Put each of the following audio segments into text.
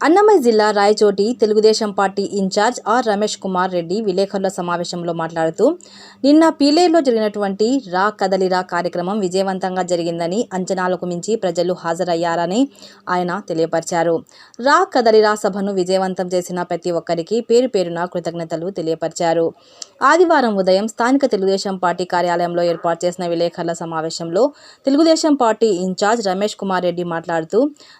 అన్నమయ్య జిల్లా Rayachoti Telugu Desam party incharge R Ramesh Kumar Reddy విలేకరుల సమావేశంలో మాట్లాడుతూ నిన్న పీలేరులో జరిగినటువంటి రా కదలిరా కార్యక్రమం విజయవంతంగా జరిగిందని అంచనాలకు మించి ప్రజలు హాజరయ్యారని ఆయన తెలియపరిచారు. రా కదలిరా సభను విజయవంతం చేసిన ప్రతి ఒక్కరికి పేరు పేరున కృతజ్ఞతలు తెలియపరిచారు. ఆదివారం ఉదయం స్థానిక తెలుగుదేశం పార్టీ కార్యాలయంలో ఏర్పాటు చేసిన విలేకరుల సమావేశంలో తెలుగుదేశం పార్టీ ఇన్ఛార్జ్ రమేష్ కుమార్ రెడ్డి మాట్లాడుతూ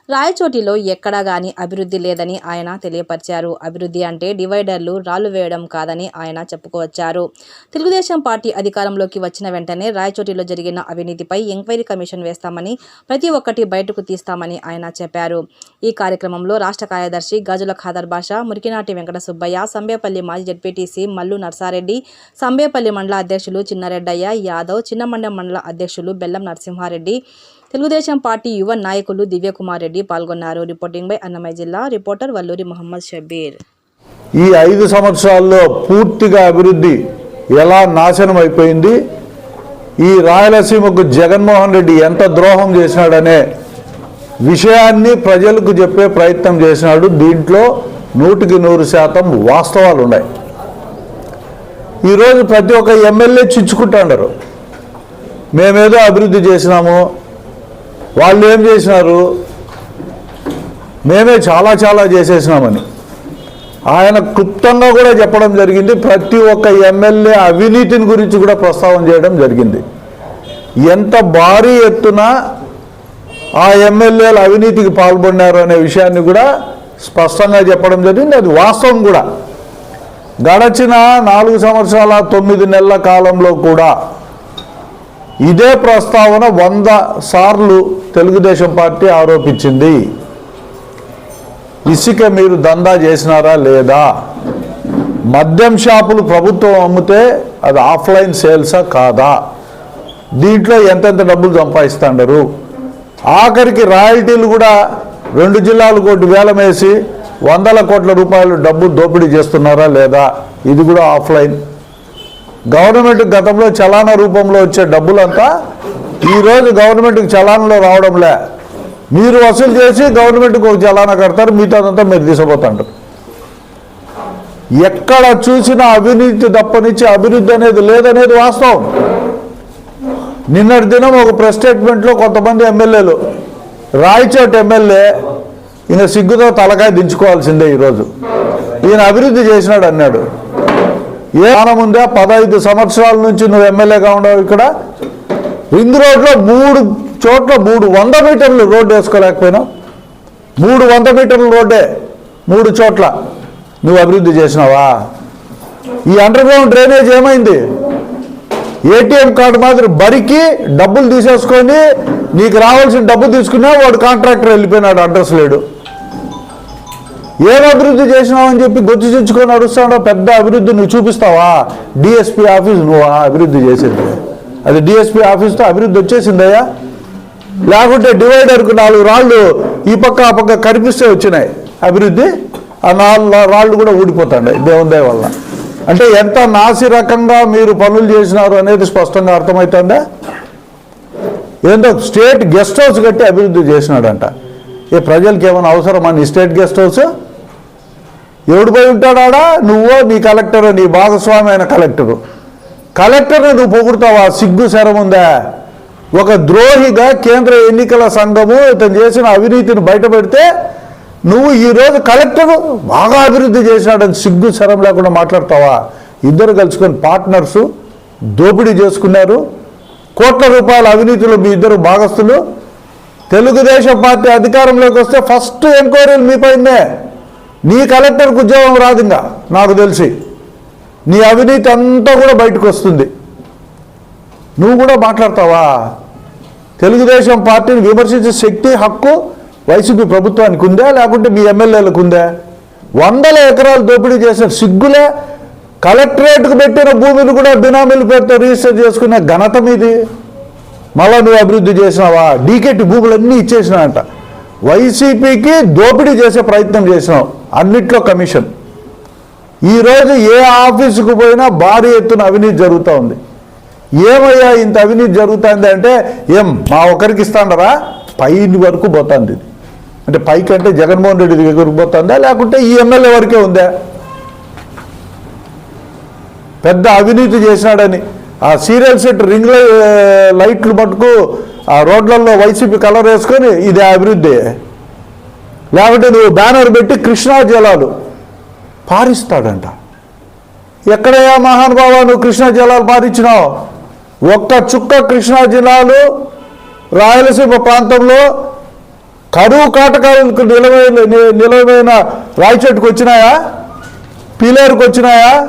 రాయచోటిలో ఎక్కడా గాని అభివృద్ధి లేదని ఆయన తెలియపరిచారు. అభివృద్ధి అంటే డివైడర్లు రాళ్ళు వేయడం కాదని ఆయన చెప్పుకొచ్చారు తెలుగుదేశం పార్టీ అధికారంలోకి వచ్చిన వెంటనే రాయచోటిలో జరిగిన అవినీతిపై ఎంక్వైరీ కమిషన్ వేస్తామని ప్రతి ఒక్కటి బయటకు తీస్తామని ఆయన చెప్పారు. ఈ కార్యక్రమంలో రాష్ట్ర కార్యదర్శి గాజుల ఖాదర్ బాషా మురికినాటి వెంకట సుబ్బయ్య సంబేపల్లి మాజీ జడ్పీటీసీ మల్లు నర్సారెడ్డి సంబేపల్లి మండల అధ్యక్షులు చిన్నారెడ్డయ్య యాదవ్ చిన్నమండ మండల అధ్యక్షులు బెల్లం నరసింహారెడ్డి తెలుగుదేశం పార్టీ యువ నాయకులు దివ్యకుమార్ రెడ్డి పాల్గొన్నారు. రిపోర్టింగ్ బై అన్నమయ్య జిల్లా రిపోర్టర్ వల్లూరి మొహమ్మద్ షబీర్ ఈ ఐదు సంవత్సరాల్లో పూర్తిగా అభివృద్ధి ఎలా నాశనం అయిపోయింది? ఈ రాయలసీమకు జగన్మోహన్ రెడ్డి ఎంత ద్రోహం చేసినాడనే విషయాన్ని ప్రజలకు చెప్పే ప్రయత్నం చేసినాడు. దీంట్లో నూటికి నూరు శాతం వాస్తవాలు ఉన్నాయి. ఈరోజు ప్రతి ఒక్క ఎమ్మెల్యే చిచ్చుకుంటాడారు. మేమేదో అభివృద్ధి చేసినాము వాళ్ళు ఏం చేసినారు? మేమే చాలా చాలా చేసేసినామని. ఆయన క్లుప్తంగా కూడా చెప్పడం జరిగింది. ప్రతి ఒక్క ఎమ్మెల్యే అవినీతిని గురించి కూడా ప్రస్తావన చేయడం జరిగింది. ఎంత భారీ ఎత్తున ఆ ఎమ్మెల్యేలు అవినీతికి పాల్పడినారు అనే విషయాన్ని కూడా స్పష్టంగా చెప్పడం జరిగింది. అది వాస్తవం కూడా. గడచిన నాలుగు సంవత్సరాల తొమ్మిది నెలల కాలంలో కూడా ఇదే ప్రస్తావన వంద సార్లు తెలుగుదేశం పార్టీ ఆరోపించింది. ఇసుక మీరు దందా చేసినారా లేదా? మద్యం షాపులు ప్రభుత్వం అమ్మితే అది ఆఫ్లైన్ సేల్సా కాదా? దీంట్లో ఎంతెంత డబ్బులు సంపాదిస్తాండరు? ఆఖరికి రాయల్టీలు కూడా రెండు జిల్లాలు కోటి వేలం వేసి వందల కోట్ల రూపాయలు డబ్బు దోపిడీ చేస్తున్నారా లేదా? ఇది కూడా ఆఫ్లైన్ గవర్నమెంట్ గతంలో చలానా రూపంలో వచ్చే డబ్బులంతా ఈరోజు గవర్నమెంట్కి చలానాలో రావడంలే. మీరు వసూలు చేసి గవర్నమెంట్కి ఒక చలానా కడతారు మిగతాదంతా మీరు తీసుకుపోతాంటారు ఎక్కడ చూసినా అవినీతి తప్పనిచ్చి అభివృద్ధి అనేది లేదనేది వాస్తవం. నిన్నటి దినం ఒక ప్రెస్ స్టేట్మెంట్లో కొంతమంది ఎమ్మెల్యేలు రాయచోటి ఎమ్మెల్యే ఈయన సిగ్గుతో తలకాయ దించుకోవాల్సిందే ఈరోజు. ఈయన అభివృద్ధి చేసినాడు అన్నాడు. ఏ స్థానం ఉందా? పదహైదు సంవత్సరాల నుంచి నువ్వు ఎమ్మెల్యేగా ఉండవు ఇక్కడ. రింగ్ రోడ్లో మూడు చోట్ల మూడు వంద మీటర్లు రోడ్డు వేసుకోలేకపోయినావు. మూడు వంద మీటర్ల రోడ్డే మూడు చోట్ల. నువ్వు అభివృద్ధి చేసినావా? ఈ అండర్గ్రౌండ్ డ్రైనేజ్ ఏమైంది? ఏటీఎం కార్డు మాదిరి బరికి డబ్బులు తీసేసుకొని నీకు రావాల్సిన డబ్బు తీసుకున్నా వాడు కాంట్రాక్టర్ వెళ్ళిపోయినాడు అడ్రస్ లేడు. ఏం అభివృద్ధి చేసినావు అని చెప్పి గుర్తు తెచ్చుకొని నడుస్తాడో పెద్ద అభివృద్ధి నువ్వు చూపిస్తావా? డిఎస్పీ ఆఫీస్ నువ్వు అభివృద్ధి చేసింది. అది డిఎస్పీ ఆఫీస్తో అభివృద్ధి వచ్చేసిందయ్యా? లేకుంటే డివైడర్కు నాలుగు రాళ్ళు ఈ పక్క ఆ పక్క కనిపిస్తే వచ్చినాయి అభివృద్ధి. ఆ నాలుగు రాళ్ళు కూడా ఊడిపోతాయి దేవుని వల్ల. అంటే ఎంత నాసి రకంగా మీరు పనులు చేసినారు అనేది స్పష్టంగా అర్థమవుతుందా? ఏందో స్టేట్ గెస్ట్ హౌస్ కట్టి అభివృద్ధి చేసినాడంట. ఏ ప్రజలకి ఏమైనా అవసరమా నీ స్టేట్ గెస్ట్ హౌస్? ఎవడు పోయి ఉంటాడా నువ్వో నీ కలెక్టర్ నీ భాగస్వామి అయిన కలెక్టరు. కలెక్టర్ని నువ్వు పొగుడుతావా? సిగ్గు శరం ఉందా? ఒక ద్రోహిగా కేంద్ర ఎన్నికల సంఘము ఇతను చేసిన అవినీతిని బయటపెడితే నువ్వు ఈరోజు కలెక్టర్ బాగా అభివృద్ధి చేసినాడని సిగ్గు శరం లేకుండా మాట్లాడతావా? ఇద్దరు కలుసుకొని పార్ట్నర్సు దోపిడీ చేసుకున్నారు. కోట్ల రూపాయల అవినీతిలో మీ ఇద్దరు భాగస్తులు తెలుగుదేశం పార్టీ అధికారంలోకి వస్తే ఫస్ట్ ఎంక్వైరీలు మీ పైనే. నీ కలెక్టర్కి ఉద్యోగం రాదు ఇంకా నాకు తెలిసి. నీ అవినీతి అంతా కూడా బయటకు వస్తుంది. నువ్వు కూడా మాట్లాడతావా? తెలుగుదేశం పార్టీని విమర్శించే శక్తి హక్కు వైసీపీ ప్రభుత్వానికి ఉందా? లేకుంటే మీ ఎమ్మెల్యేలకు ఉందా? వందల ఎకరాలు దోపిడీ చేసిన సిగ్గులే కలెక్టరేట్కు పెట్టిన భూమిని కూడా బినామీల పేరుతో రిజిస్టర్ చేసుకునే ఘనత మీది. మళ్ళా నువ్వు అభివృద్ధి చేసినావా? డీకెట్ భూములన్నీ ఇచ్చేసినావంట వైసీపీకి దోపిడీ చేసే ప్రయత్నం చేసినావు. అన్నిట్లో కమిషన్. ఈరోజు ఏ ఆఫీసుకు పోయినా భారీ ఎత్తున అవినీతి జరుగుతూ ఉంది. ఏమయ్యా ఇంత అవినీతి జరుగుతుంది అంటే ఏం మా ఒకరికి ఇస్తాండరా? పై వరకు పోతుంది ఇది. అంటే పైకి అంటే జగన్మోహన్ రెడ్డి దగ్గరకు పోతుందా? లేకుంటే ఈ ఎమ్మెల్యే వరకే ఉందా? పెద్ద అవినీతి చేసినాడని. ఆ సీరియల్ సెట్ రింగ్ లైట్లు మటుకు ఆ రోడ్లలో వైసీపీ కలర్ వేసుకొని ఇది అభివృద్ధి. లేకపోతే నువ్వు బ్యానర్ పెట్టి కృష్ణా జలాలు పారిస్తాడంట. ఎక్కడయ్యా మహానుభావ నువ్వు కృష్ణా జలాలు పారించినావు ఒక్క చుక్క కృష్ణా జలాలు రాయలసీమ ప్రాంతంలో కరువు కాటకాలకు నిలవైన ని- నిలవైన రాయచెట్టుకు వచ్చినాయా? పీలేరుకు వచ్చినాయా?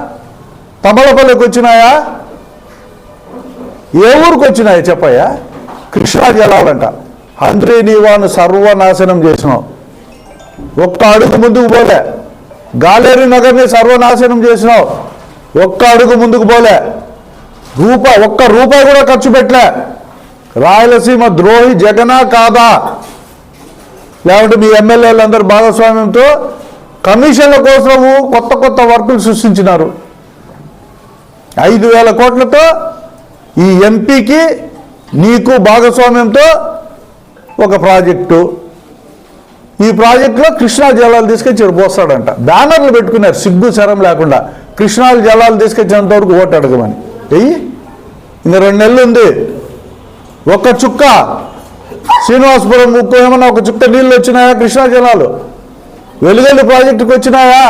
తమలపల్లికి వచ్చినాయా? ఏ ఊరికి వచ్చినాయా చెప్పయ్యా? కృష్ణా జలాలంట. హంద్రీ నీవాను సర్వనాశనం చేసినావు. ఒక్క అడుగు ముందుకు పోలే. గాలేరు నగర్ని సర్వనాశనం చేసినావు. ఒక్క అడుగు ముందుకు పోలే. రూపాయి ఒక్క రూపాయి కూడా ఖర్చు పెట్టలే. రాయలసీమ ద్రోహి జగనా కాదా? లేకుంటే మీ ఎమ్మెల్యేలందరూ భాగస్వామ్యంతో కమిషన్ల కోసము కొత్త కొత్త వర్కులు సృష్టించినారు. ఐదు వేల కోట్లతో ఈ ఎంపీకి నీకు భాగస్వామ్యంతో ఒక ప్రాజెక్టు. ఈ ప్రాజెక్టులో కృష్ణా జలాలు తీసుకొచ్చి ఇక్కడ పోస్తాడంట బ్యానర్లు పెట్టుకున్నారు సిగ్గు శరం లేకుండా. కృష్ణా జలాలు తీసుకొచ్చినంత వరకు ఓటు అడగమని. ఎయ్యి ఇంకా రెండు నెలలు ఉంది. ఒక్క చుక్క. శ్రీనివాసపురం ముక్కు ఏమన్నా ఒక చుక్క నీళ్ళు వచ్చినాయా కృష్ణా జలాలు? వెలుగల్లి ప్రాజెక్టుకి వచ్చినాయా?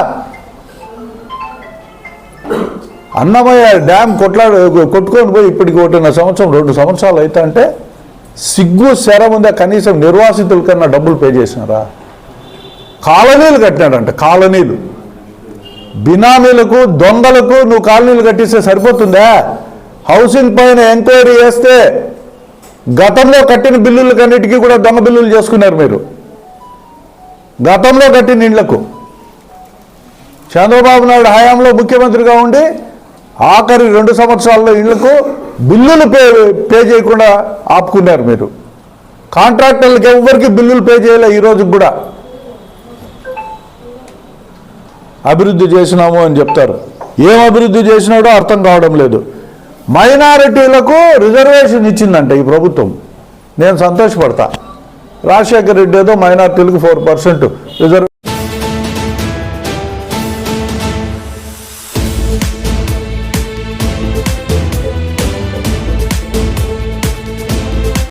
అన్నమయ్య డ్యామ్ కొట్లాడు కొట్టుకొని పోయి ఇప్పటికి ఒకటిన్న సంవత్సరం రెండు సంవత్సరాలు అయితే అంటే సిగ్గు శరం ఉందా? కనీసం నిర్వాసితుల కన్నా డబ్బులు పే చేసినారా? కాలనీలు కట్టినాడంట కాలనీలు. బినామీలకు దొంగలకు నువ్వు కాలనీలు కట్టిస్తే సరిపోతుందా? హౌసింగ్ పైన ఎంక్వైరీ చేస్తే గతంలో కట్టిన బిల్లులకన్నిటికీ కూడా దొంగ బిల్లులు చేసుకున్నారు మీరు. గతంలో కట్టిన ఇండ్లకు. చంద్రబాబు నాయుడు హయాంలో ముఖ్యమంత్రిగా ఉండి ఆఖరి రెండు సంవత్సరాల్లో ఇళ్ళకు బిల్లులు పే పే చేయకుండా ఆపుకున్నారు మీరు. కాంట్రాక్టర్లకు ఎవ్వరికి బిల్లులు పే చేయలే ఈరోజు కూడా. అభివృద్ధి చేసినాము అని చెప్తారు. ఏం అభివృద్ధి చేసినాడో అర్థం కావడం లేదు. మైనారిటీలకు రిజర్వేషన్ ఇచ్చిందంట ఈ ప్రభుత్వం. నేను సంతోషపడతా. రాజశేఖర రెడ్డి ఏదో మైనారిటీలకు ఫోర్ పర్సెంట్ రిజర్వ్